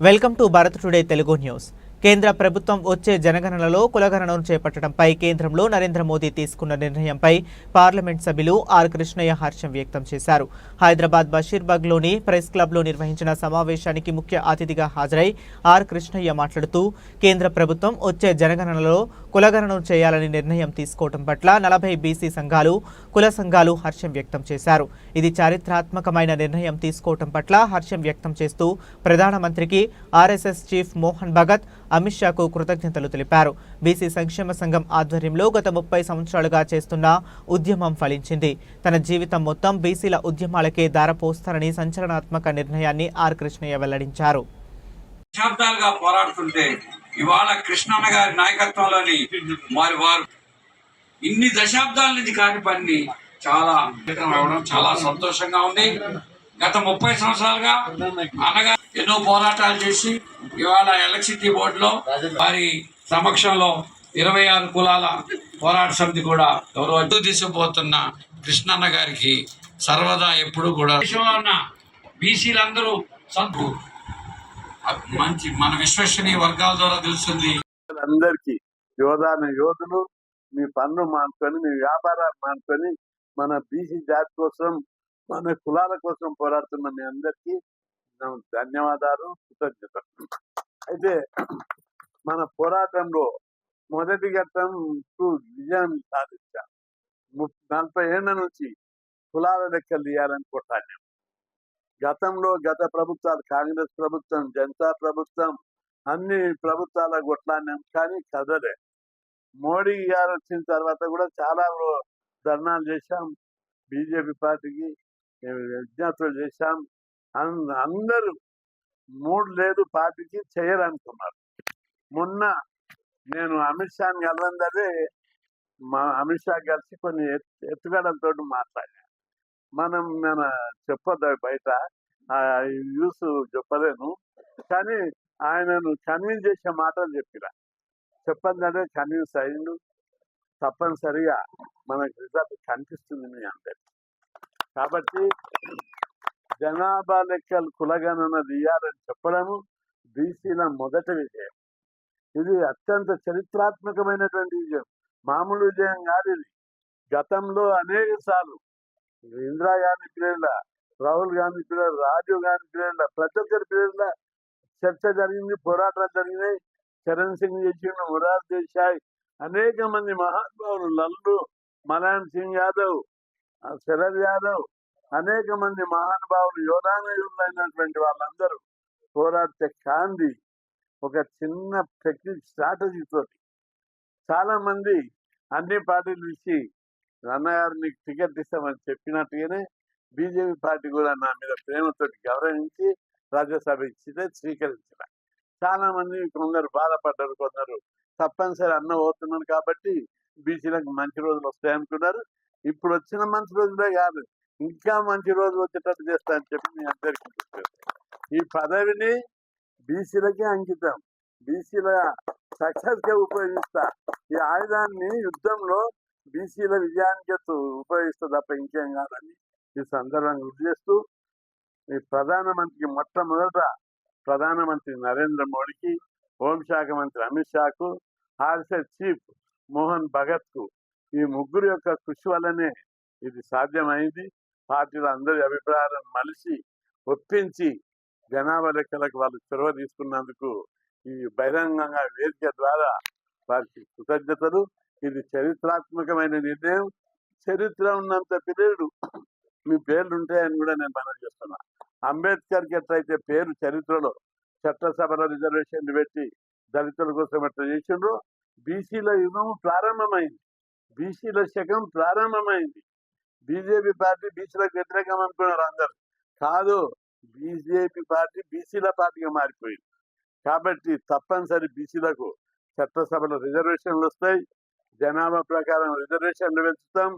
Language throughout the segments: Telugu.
welcome to Bharat today Telugu news కేంద్ర ప్రభుత్వం వచ్చే జనగణనలో కులగణనను చేపట్టడంపై కేంద్రంలో నరేంద్ర మోదీ తీసుకున్న నిర్ణయంపై పార్లమెంట్ సభ్యులు ఆర్ కృష్ణయ్య హర్షం వ్యక్తం చేశారు. హైదరాబాద్ బషీర్బాగ్లోని ప్రెస్ క్లబ్లో నిర్వహించిన సమావేశానికి ముఖ్య అతిథిగా హాజరై ఆర్ కృష్ణయ్య మాట్లాడుతూ కేంద్ర ప్రభుత్వం వచ్చే జనగణనలో కులగణనను చేయాలని నిర్ణయం తీసుకోవడం పట్ల నలభై బీసీ సంఘాలు కుల సంఘాలు హర్షం వ్యక్తం చేశారు. ఇది చారిత్రాత్మకమైన నిర్ణయం తీసుకోవటం పట్ల హర్షం వ్యక్తం చేస్తూ ప్రధానమంత్రికి ఆర్ఎస్ఎస్ చీఫ్ మోహన్ భగత్ అమిత్ షాకు కృతజ్ఞతలు తెలిపారు. బీసీ సంక్షేమ సంఘం ఆధ్వర్యంలో గత ముప్పై సంవత్సరాలుగా చేస్తున్న ఉద్యమం ఫలించింది. తన జీవితం మొత్తం బీసీల ఉద్యమాలకే దారపోస్తారని సంచలనాత్మక నిర్ణయాన్ని ఆర్ కృష్ణయ్య వెల్లడించారు. దశాబ్దాలుగా పోరాడుతుంటే ఇవాళ కృష్ణన్న గారి నాయకత్వంలోని మరి వారు ఇన్ని దశాబ్దాల నుంచి కాని పని చాలా ఫలితం చాలా సంతోషంగా ఉంది. గత ముప్పై సంవత్సరాలుగా అనగా ఎన్నో పోరాటాలు చేసి ఇవాళ ఎలక్ట్రిసిటీ బోర్డులో వారి సమక్షంలో ఇరవై ఆరు కులాల పోరాట సమితి కూడా గౌరవ అడ్డు తీసుకుపోతున్న కృష్ణన్న గారికి సర్వదా ఎప్పుడు కూడా దేశంలో ఉన్న బీసీలందరూ సంతు మంచి మన విశ్వసనీయ వర్గాల ద్వారా తెలుస్తుంది. అందరికి యోధాన యోధులు మీ పన్ను మానుకొని మీ వ్యాపారాలు మానుకొని మన బీసీ జాతి కోసం మన కులాల కోసం పోరాడుతున్న మీ అందరికీ ధన్యవాదాలు కృతజ్ఞత అయితే మన పోరాటంలో మొదటి ఘట్టం విజయం సాధించాం. నలభై ఏళ్ళ నుంచి కులాల లెక్కలు తీయాలని కొట్టాను గతంలో గత ప్రభుత్వాలు కాంగ్రెస్ ప్రభుత్వం జనతా ప్రభుత్వం అన్ని ప్రభుత్వాల కొట్లాడినాం కానీ కదలే. మోడీ గారు వచ్చిన తర్వాత కూడా చాలా ధర్నాలు చేశాం. బీజేపీ పార్టీకి విజ్ఞప్తులు చేశాం. అందరూ మూడు లేదు పార్టీకి చేయరనుకున్నారు. మొన్న నేను అమిత్ షాని కలవందరే మా అమిత్ షా కలిసి కొన్ని ఎత్తుగడలతో మాట్లాడాను. మనం మన చెప్పొద్దు బయట. యూస్ చెప్పలేను. కానీ ఆయనను కన్విన్స్ చేసే మాటలు చెప్పిరా. చెప్పందంటే కన్విన్స్ అయ్యిండు తప్పనిసరిగా మనకు రిజల్ట్ కనిపిస్తుంది మీ అందరికి. కాబట్టి జనాభా లెక్కలు కులగణన తీయాలని చెప్పడము బీసీల మొదటి విజయం. ఇది అత్యంత చరిత్రాత్మకమైనటువంటి విజయం. మామూలు విజయం కాదు ఇది. గతంలో అనేక సార్లు ఇందిరాగాంధీ పీరియడ్ల రాహుల్ గాంధీ పీరియడ్ రాజీవ్ గాంధీ పీరియడ్ల ప్రతి ఒక్కరి పీరియడ్ల చర్చ జరిగింది పోరాటాలు జరిగినాయి. చరణ్ సింగ్ చేసిండు మురార్ దేశాయ్ అనేక మంది మహానుభావులు లల్లు మలాన్ సింగ్ యాదవ్ శరద్ యాదవ్ అనేక మంది మహానుభావులు యోధానయులైనటువంటి వాళ్ళందరూ పోరాడితే కాంది ఒక చిన్న టెక్నిక్ స్ట్రాటజీతో చాలా మంది అన్ని పార్టీలు ఇచ్చి అన్నగారు నీకు టికెట్ ఇస్తామని చెప్పినట్టుగానే బీజేపీ పార్టీ కూడా నా మీద ప్రేమతోటి గౌరవించి రాజ్యసభ ఇచ్చితే స్వీకరించిన చాలా మంది కొందరు బాధపడ్డారు కొందరు తప్పనిసరి అన్న పోతున్నాను కాబట్టి బీసీలకు మంచి రోజులు వస్తాయనుకున్నారు ఇప్పుడు వచ్చిన మంచి రోజులే కాదు. ఇంకా మంచి రోజులు వచ్చేటట్టు చేస్తా అని చెప్పి మీ అందరికీ చెప్పారు ఈ పదవిని బీసీలకే అంకితం. బీసీల సక్సెస్గా ఉపయోగిస్తా. ఈ ఆయుధాన్ని యుద్ధంలో బీసీల విజయానికి ఉపయోగిస్తా తప్ప ఇంకేం కాదని ఈ సందర్భంగా గుర్తు చేస్తూ ఈ ప్రధానమంత్రికి మొట్టమొదట ప్రధానమంత్రి నరేంద్ర మోడీకి హోంశాఖ మంత్రి అమిత్ షాకు ఆర్ఎస్ఎస్ చీఫ్ మోహన్ భగత్కు ఈ ముగ్గురు యొక్క కృషి వల్లనే ఇది సాధ్యమైంది. పార్టీల అందరి అభిప్రాయాలను మలిసి ఒప్పించి జనాభా లెక్కలకు వాళ్ళు చొరవ తీసుకున్నందుకు ఈ బహిరంగంగా వేదిక ద్వారా వారికి కృతజ్ఞతలు. ఇది చరిత్రాత్మకమైన నిర్ణయం. చరిత్ర ఉన్నంత పీరియడ్ మీ పేర్లు ఉంటాయని కూడా నేను మనవి చేస్తున్నా. అంబేద్కర్కి ఎట్లయితే పేరు చరిత్రలో చట్టసభలో రిజర్వేషన్లు పెట్టి దళితుల కోసం ఎట్లా చేసిండ్రు బీసీల యుగం ప్రారంభమైంది. బీసీల శకం ప్రారంభమైంది. బీజేపీ పార్టీ బీసీలకు వ్యతిరేకం అనుకున్నారు అందరు. కాదు బీజేపీ పార్టీ బీసీల పార్టీగా మారిపోయింది. కాబట్టి తప్పనిసరి బీసీలకు చట్టసభలో రిజర్వేషన్లు వస్తాయి. జనాభా ప్రకారం రిజర్వేషన్లు పెంచుతాం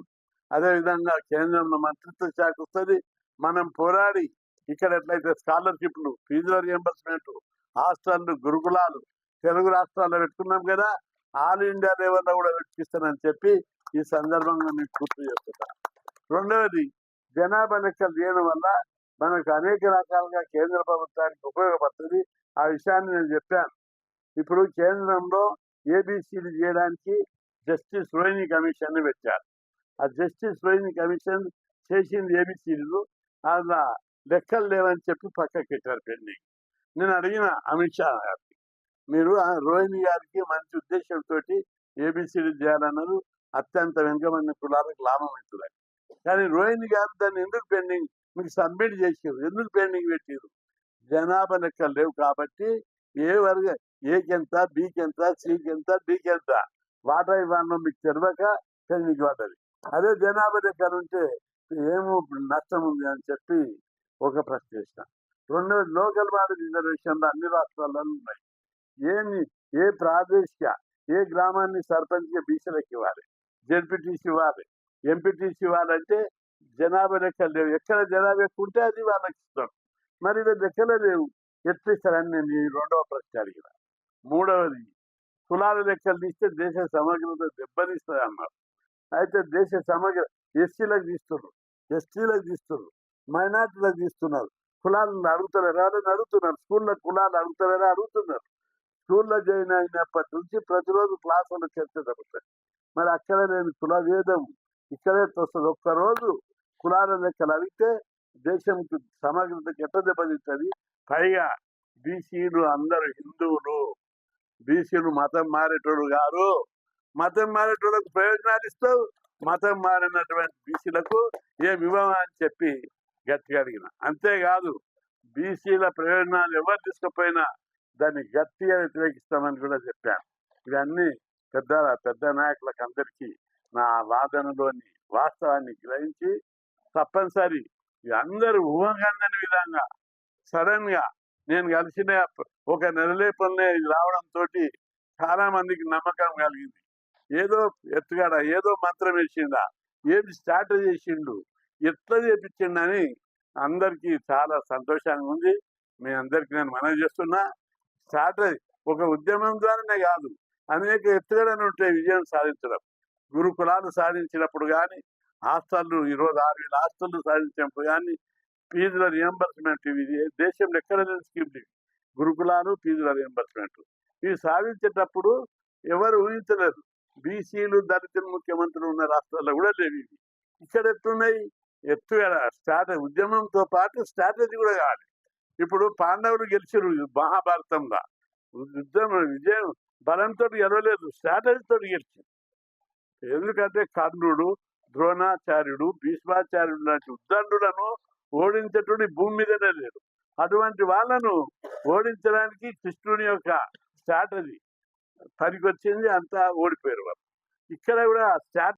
అదేవిధంగా కేంద్రంలో మంత్రిత్వ శాఖ వస్తుంది. మనం పోరాడి ఇక్కడ ఎట్లయితే స్కాలర్షిప్లు ఫీజుల రియంబర్స్మెంట్ హాస్టళ్ళు గురుకులాలు తెలుగు రాష్ట్రాల్లో పెట్టుకున్నాం కదా ఆల్ ఇండియా లెవెల్లో కూడా పెట్టిస్తానని చెప్పి ఈ సందర్భంగా మీకు గుర్తు చేస్తున్నాను రెండవది జనాభా లెక్కలు చేయడం వల్ల మనకు అనేక రకాలుగా కేంద్ర ప్రభుత్వానికి ఉపయోగపడుతుంది. ఆ విషయాన్ని నేను చెప్పాను. ఇప్పుడు కేంద్రంలో ఏబిసిడి చేయడానికి జస్టిస్ రోహిణి కమిషన్ పెట్టారు. ఆ జస్టిస్ రోహిణి కమిషన్ చేసింది ఏబిసిడీలు అలా లెక్కలు లేవని చెప్పి పక్కకెట్టారు పెండింగ్. నేను అడిగిన అమిత్ షా గారికి మీరు ఆ రోహిణి గారికి మంచి ఉద్దేశంతో ఏబిసిడి చేయాలన్నారు అత్యంత వెనుకబడిన కులాలకు లాభం అవుతుంది కానీ రోహిణి గారు దాన్ని ఎందుకు పెండింగ్ మీకు సబ్మిట్ చేసారు ఎందుకు పెండింగ్ పెట్టారు జనాభా లెక్కలు లేవు కాబట్టి ఏ వర్గ ఏకెంత బీకెంత సికెంత డీకెంత వాటా ఇవ్వాలో మీకు తెలియక పెండింగ్ వాటర్ అదే జనాభా లెక్కలు ఉంటే ఏమో నష్టం ఉంది అని చెప్పి ఒక ప్రశ్న వేసిన. రెండు లోకల్ బాడీ రిజర్వేషన్లు అన్ని రాష్ట్రాల్లో ఉన్నాయి. ఏమి ఏ ప్రాదేశిక ఏ గ్రామాన్ని సర్పంచ్గా బీసీలకు ఇవ్వాలి? జడ్పీటీసీ ఇవ్వాలి? ఎంపీటీసీ వాళ్ళంటే జనాభా లెక్కలు లేవు. ఎక్కడ జనాభా ఎక్కువ ఉంటే అది వాళ్ళకి ఇస్తాం మరి ఇలా లేవు. ఎట్లా ఇస్తారని నేను ఈ రెండవ ప్రశ్న అడిగిన. మూడవది కులాల లెక్కలు తీస్తే దేశ సమగ్రత దెబ్బతీస్తుంది అన్నారు. అయితే దేశ సమగ్ర ఎస్సీలకు తీస్తున్నారు. ఎస్టీలకు తీస్తున్నారు. మైనార్టీలకు తీస్తున్నారు. కులాలను అడుగుతలేరా అని అడుగుతున్నారు. స్కూల్లో కులాలు అడుగుతలేరా అడుగుతున్నారు. స్కూల్లో జాయిన్ అయినప్పటి నుంచి ప్రతిరోజు క్లాసులు చర్చ జరుగుతాయి మరి అక్కడ నేను కుల వేదము ఇక్కడే వస్తుంది ఒక్కరోజు కులాల లెక్కలు అడిగితే దేశంకి సమగ్రతకి ఎట్ట దెబ్బతింటుంది? పైగా బీసీలు అందరూ హిందువులు. బీసీలు మతం మారేటోడు గారు. మతం మారేటోళ్ళకు ప్రయోజనాలు ఇస్తావు మతం మారినటువంటి బీసీలకు ఏమి ఇవ్వమా అని చెప్పి గట్టిగా అడిగిన. అంతేకాదు బీసీల ప్రయోజనాలు ఎవరు తీసుకుపోయినా దాన్ని గట్టిగా వ్యతిరేకిస్తామని కూడా చెప్పాను ఇవన్నీ పెద్ద పెద్ద నాయకులకు అందరికీ నా వాదనలోని వాస్తవాన్ని గ్రహించి తప్పనిసరి. ఇక అందరూ ఊహకందని విధంగా సడన్గా నేను కలిసిన ఒక నెలలేపల్లే రావడంతో చాలా మందికి నమ్మకం కలిగింది. ఏదో ఎత్తుగాడ ఏదో మంత్రం వేసిండా ఏమి స్టార్ట్ చేసిండు ఎట్లా చేపించిండని అందరికీ చాలా సంతోషంగా ఉంది. మీ అందరికి నేను మనవి చేస్తున్నా స్టార్ట్ ఒక ఉద్యమం ద్వారానే కాదు అనేక ఎత్తుగడలు ఉంటాయి విజయం సాధించడం. గురుకులాలు సాధించినప్పుడు కానీ హాస్టళ్ళు ఈరోజు ఆరు వేల హాస్టళ్ళు సాధించినప్పుడు కానీ ఫీజుల రియంబర్స్మెంట్ ఇవి దేశంలో ఎక్కడ లేని స్కీమ్ ఇవి గురుకులాలు ఫీజుల రియంబర్స్మెంట్ ఇవి సాధించేటప్పుడు ఎవరు ఊహించలేరు. బీసీలు దళితులు ముఖ్యమంత్రులు ఉన్న రాష్ట్రాల్లో కూడా లేవు ఇవి. ఇక్కడ ఎట్లున్నాయి? ఎత్తు స్టార్ట్ ఉద్యమంతో పాటు స్ట్రాటజీ కూడా కావాలి. ఇప్పుడు పాండవులు గెలిచారు మహాభారతంలో. యుద్ధం విజయం బలంతో గెలవలేదు స్ట్రాటజీతో గెలిచారు ఎందుకంటే కర్ణుడు ద్రోణాచార్యుడు భీష్మాచార్యుడు లాంటి ఉద్దండులను ఓడించేటువంటి భూమి మీదనే లేడు. అటువంటి వాళ్ళను ఓడించడానికి కృష్ణుని యొక్క స్ట్రాటజీ పనికొచ్చింది అంతా ఓడిపోయారు వాళ్ళు. ఇక్కడ కూడా స్ట్రాట